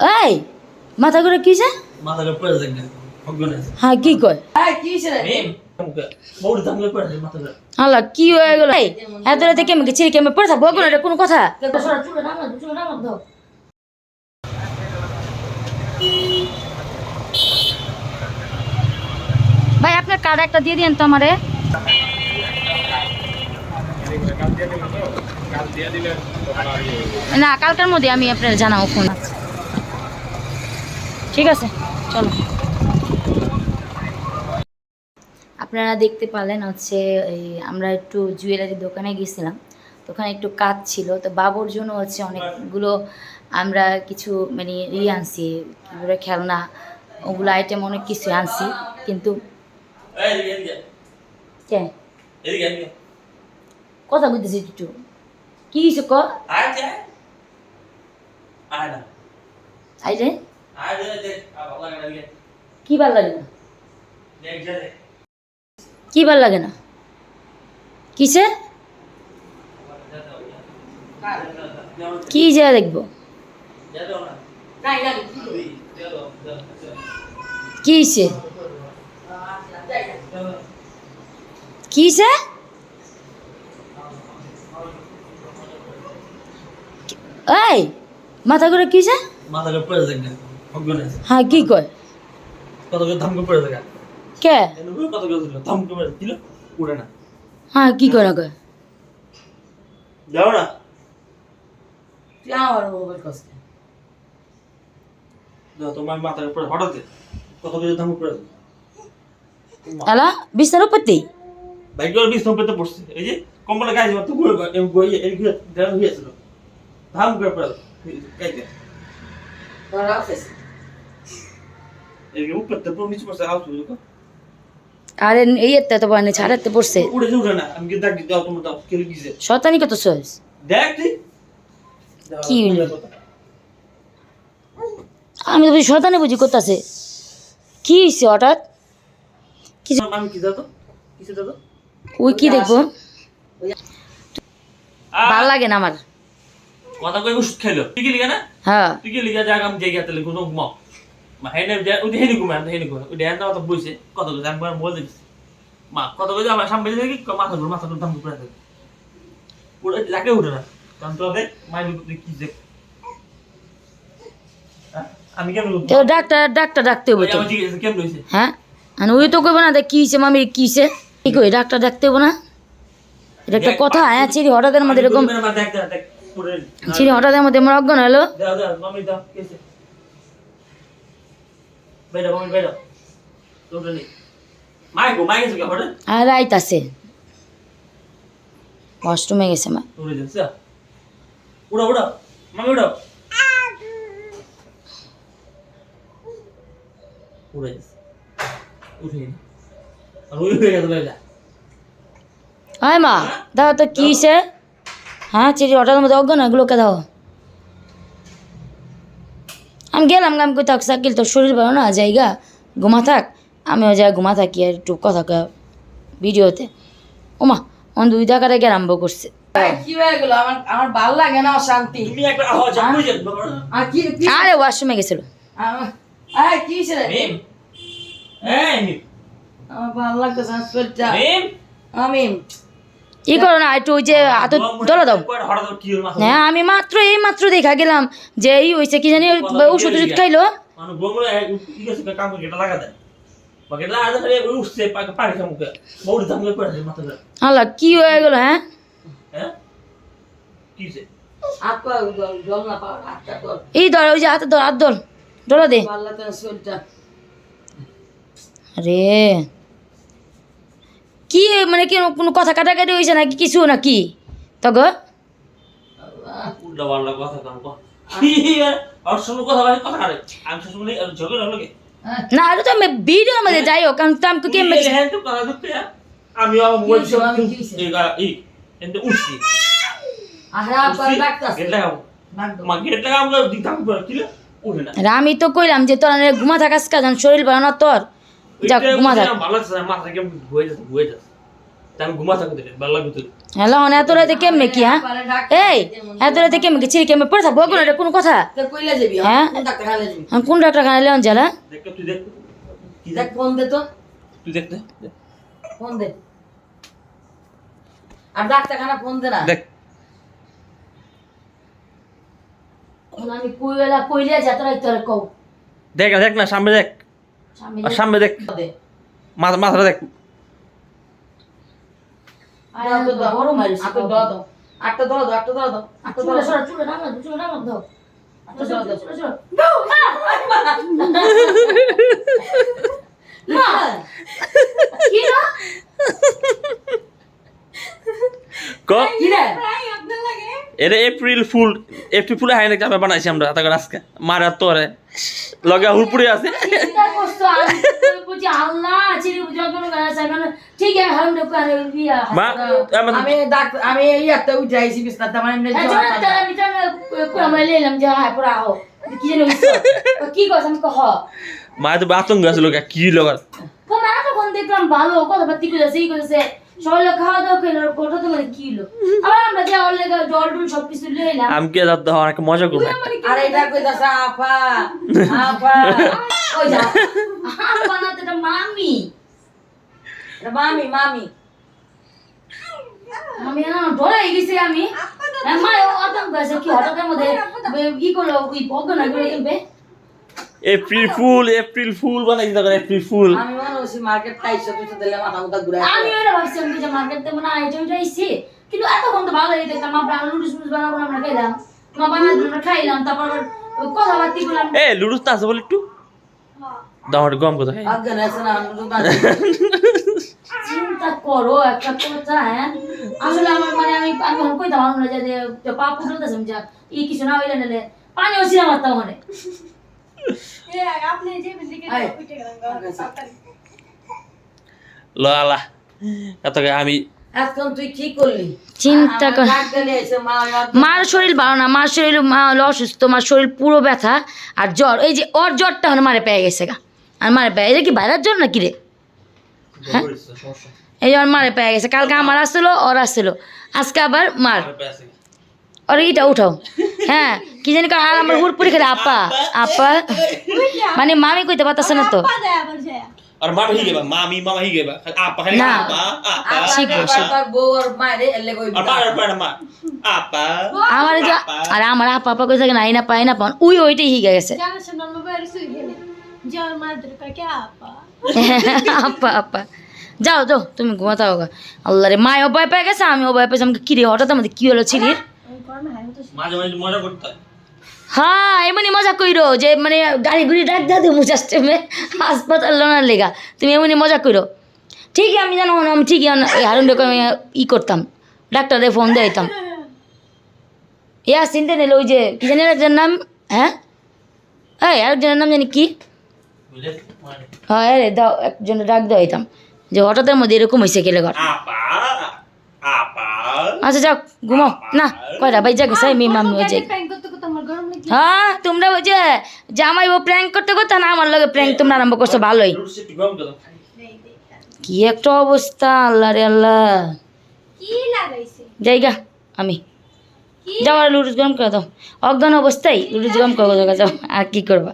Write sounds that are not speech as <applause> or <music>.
এই মাথা করে কিছে মাথা করে পড়ে যাক হ্যাঁ কি কয়? কি আল্লাহ কি হয়ে গেল? এত রাতে কেমন ছিঁড়ে কেমন পড়ে থাকব? কোনো এটা কোনো কথা? ভাই আপনার কার্ড একটা দিয়ে দিন তো আমারে। না কালকের মধ্যে আমি আপনার জানাব ফোন। ঠিক আছে চলো। আপনারা দেখতে পারলেন হচ্ছে এই আমরা একটু জুয়েলারি দোকানে গেছিলাম তো ওখানে একটু কাজ ছিল তো বাবুর জন্য হচ্ছে অনেকগুলো আমরা কিছু মানে ই আনছি কী বলে খেলনা ওগুলো আইটেম অনেক কিছু আনছি কিন্তু কথা বলতেছি একটু। কি কিছু ক? আয় যা আয় না। আই রে। ভালো লাগে না কি ভালো লাগে না? দেখ যা দে। কি ভালো লাগে না? কিসে? কি যে দেখব? যা দাও না। নাই নাই যা দাও যা কি সে কি সে এই মাথা করে কি সে মাথা করে পড়ে আছে হ্যাঁ কি কয়? কত করে দাম করে পড়ে যাক কে কত করে দিল? করে দিল? উড়ে না। হ্যাঁ কি কয় না কয়? যাও না। তুই আমার মোবাইল কষ্ট তোমার মাথা করে পড়ে হঠাৎ কত করে দাম করে আলা বিস্তার উপরতেই বাইক করে বিশ পড়ছে। এই যে কম্বলে গাইছে তো ঘুরে গই এই ঘুরে দেওয়া হয়েছিল দাম করে পড়ে গাইতে উপর তো নিচে পড়ছে হাউস আরে এই এতে তো বানি ছাড়াতে পড়ছে। উড়ে যে না আমি দাগ দাও তোমার দাও কেলে গিয়েছে শতানি কত দেখ তুই। কি হইল? আমি তো শতানি বুঝি করতেছে। কি হয়েছে হঠাৎ? কিছু আমি কি দাও কিছু দাও ওই কি দেখব? ভালো লাগে না আমার। কথা কই ওষুধ খাইলো। তুই কি লিগা না হ্যাঁ। তুই কি লিগা জায়গা আমি জায়গা তেলে কোনো ঘুমাও। কত বলে মা কত করে আমার সামনে দেখি মাথা ঘুরে মাথা ঘুরে দাম থাকে উঠে না। কারণ কি দেখ হ্যাঁ? আমি কেন ডাক্তার ডাক্তার ডাকতে হব তো কেমন হয়েছে হ্যাঁ আর ওই তো কইব না কি হয়েছে মামি কি হয়েছে কি কই ডাক্তার ডাকতে হব না? এটা একটা কথা হ্যাঁ চিরি হঠাৎের মধ্যে এরকম পুরো চিরি হঠাৎের মধ্যে আমার অজ্ঞান হলো। দাও দাও মামি দাও কেসে নেই গেছে আর রাইত আছে। ওয়াশরুমে গেছে মা। উড়ে যাচ্ছে উড়ো উড়ো। মামি উড়ে। উঠে আর ওই হয়ে গেছে মা দাও তো কি হয়েছে হ্যাঁ চিরি হঠাৎের মধ্যে অজ্ঞান এগুলোকে দাও। আমি গেলাম আমি কই থাক সাকিল তোর শরীর ভালো না? জায়গা? ঘুমা থাক। আমিও যাই ঘুমা থাকি আর একটু কথা কয়া ভিডিওতে। ওমা অন দুই টাকাটা আরম্ভ করছে। এই, কি হয়ে গেল? আমার আমার ভালো লাগে না অশান্তি। তুমি একটা আওয়াজ কই যাবে বাবা। আর কি কি? আরে ওয়াশরুমে গেছিল। আমার- ভালো লাগতেছে ই করো না একটু ওই যে হাত দোলা দাও। হ্যাঁ আমি মাত্র এই মাত্র দেখা গেলাম যে এই হয়েছে কি জানি ওষুধ ওষুধ খাইলো। মানে ধরে। আল্লাহ কি হয়ে গেল হ্যাঁ? হ্যাঁ? এই ধর ওই যে হাতে ধর হাত ধর ডোলা দে। আরে। কি মানে কি কোনো কথা কাটাকাটি হয়েছে নাকি? কিছু নাকি? তগ? আর আর হ্যাঁ, না এটা তো আমি ভিডিওর মধ্যে যাই হোক কারণ তো আমি কে তুমি হ্যাঁ তো কথা দিতে আমি আমার মোবাইল আমি কি এই এই এন্ড উঠছি। আর হাত পা ডাক্তার গেট লাগাবো। মা গেট লাগাবো দিতাম কি উঠে না। আমি তো কইলাম যে তোর ঘুমা থাকাস কাজ শরীর ভালো না তোর? ঘুমা থাক। হ্যালো মানে এত রাতে কেমনে কি হ্যাঁ? এই এত রাতে কেমনে কি কেমনে পড়ে থাকব? কোনো কথা? হ্যাঁ? কোন ডাক্তার খানে লেন দেখ তুই দেখ। কি দেখ? দেখ ফোন দে তো। তুই দেখ দেখ, দেখ। ফোন দে। আর ডাক্তারখানা ফোন দে না। দেখ। আমি কইলা কইলে যত তোর কও। দেখ দেখ না সামনে দেখ। আর সামনে দেখ। মাথাটা দেখ। আটটা দাও। আটটা দাও আটটা দাও চুলে চুলে দাও। এটা এপ্রিল ফুল এপ্রিল ফুলে হাই নাকি আমরা বানাইছি আমরা তাকে আজকে। মারা তোরে। লগে হুড়পুরে আছে। আমি মানে মা আমি ডাক্তার আমি এই একটা উঠে আইছি বিছনাতে আমার এমনি হ্যাঁ হ্যাঁ কি জানো আমি কহ মা তো আতঙ্ক আছে কি লগা কোন না তখন দেখলাম ভালো কথা বাতি কইছে এই কইছে সবাই খাওয়া দাওয়া কইলো কোটা তো মানে কি হলো? আবার আমরা যে অল লেগে জল টুল সব কিছু লইলাম আমি কে যাতে অনেক মজা করব। আর এটা কইতাছে আপা আপা ওই যা আর বানাতে এটা মামি। এটা মামি মামি। আমি না ডরে গেছি আমি। মা অতম গেছে কি হঠাৎ মধ্যে ই করল ওই পগনা করে বে এপ্রিল ফুল এপ্রিল ফুল বানাইছি তখন এপ্রিল ফুল। আমি মনে হচ্ছে মার্কেট টাইসে তুই দিলে মাথা মুথা ঘুরাই আমি ওটা ভাবছিলাম যে মার্কেট থেকে না ওইটা এসে কিন্তু এতক্ষণ তো ভালো লাগে দেখলাম আমরা নুডলস মুডলস বানাবো আমরা খাইলাম মা বানাই আমরা খাইলাম তারপর আবার ওই করলাম এ লুডুস না আছে বলে একটু। দাও গম কথা আজ্ঞান আছে না দোকান চিন্তা করো একটা কথা হ্যাঁ? আসলে আমার মানে আমি আমি এখন কইতাম আমরা যে যে পা পুটলতেছে যা ই কিছু না হইলে নিলে পানি ও সিনেমা আমি এখন তুই কি করলি? চিন্তা কর। মার শরীর ভালো না মার শরীর মা হলো অসুস্থ মার শরীর পুরো ব্যথা আর জ্বর। এই যে ওর জ্বরটা হলো মারে পেয়ে গেছে গা। আর মারে পেয়ে এটা কি বাইরের জ্বর নাকি রে? এই যে ওর মারে পেয়ে গেছে। কালকে আমার আসছিল ওর আসছিল। আজকে আবার মার। ওর ইটা উঠাও। হ্যাঁ কি জানি কার আর আমার হুড়পুরি খেলে আপা আপা। মানে মামি কইতে পারতেছে না তো। আর মামা হি গেবা মামি মামা হি গেবা আপা খালি না। আপা আপা শিখব, শিখব। তোর বউ আর মায়ের এলে কই আর পাড়া পাড়া মা আপা আমার যে আর আমার আপা আপা কইছে না আইনা না পান উই ওইটাই হিগে গেছে। <laughs> আপা? আপা যাও যাও তুমি ঘুমাতাও গা আল্লাহ রে ভয় পেয়ে গেছে আমি ভয় পেয়েছি। আমাকে কিরে হঠাৎ আমাদের কি হলো ছিলির? মাঝে মাঝে মজা করতে হয়। হ্যাঁ এমনি মজা কইরো যে মানে গাড়ি গুড়ি ডাক দা দেবো জাস্টেমে হাসপাতাল লোনার লেগা। তুমি এমনি মজা কইরো। ঠিকই আমি জানো না আমি ঠিকই হারুন ডেকে আমি ই করতাম। ডাক্তারে ফোন দিতাম ইয়া চিনতে নিল ওই যে কি জানি একজনের নাম হ্যাঁ? এই আরেকজনের নাম জানি কি? মানে হ্যাঁ রে দাও একজনের ডাক দেওয়া হইতাম যে হঠাৎের মধ্যে এরকম হয়েছে কেলে ঘর? আচ্ছা যাও ঘুমাও। না কয়টা? ভাই জাগে সাই মেয়ে মামি হয়ে যায় হ্যাঁ তোমরা ওই যে জামাই ও প্র্যাঙ্ক করতে করতে না আমার লগে প্র্যাঙ্ক তোমরা আরম্ভ করছ ভালোই। কি একটা অবস্থা আল্লাহ রে আল্লাহ। জায়গা আমি। যাও আর লুডুস গরম করে দাও। অজ্ঞান অবস্থায় লুডুস গরম করে যাও আর কি করবা?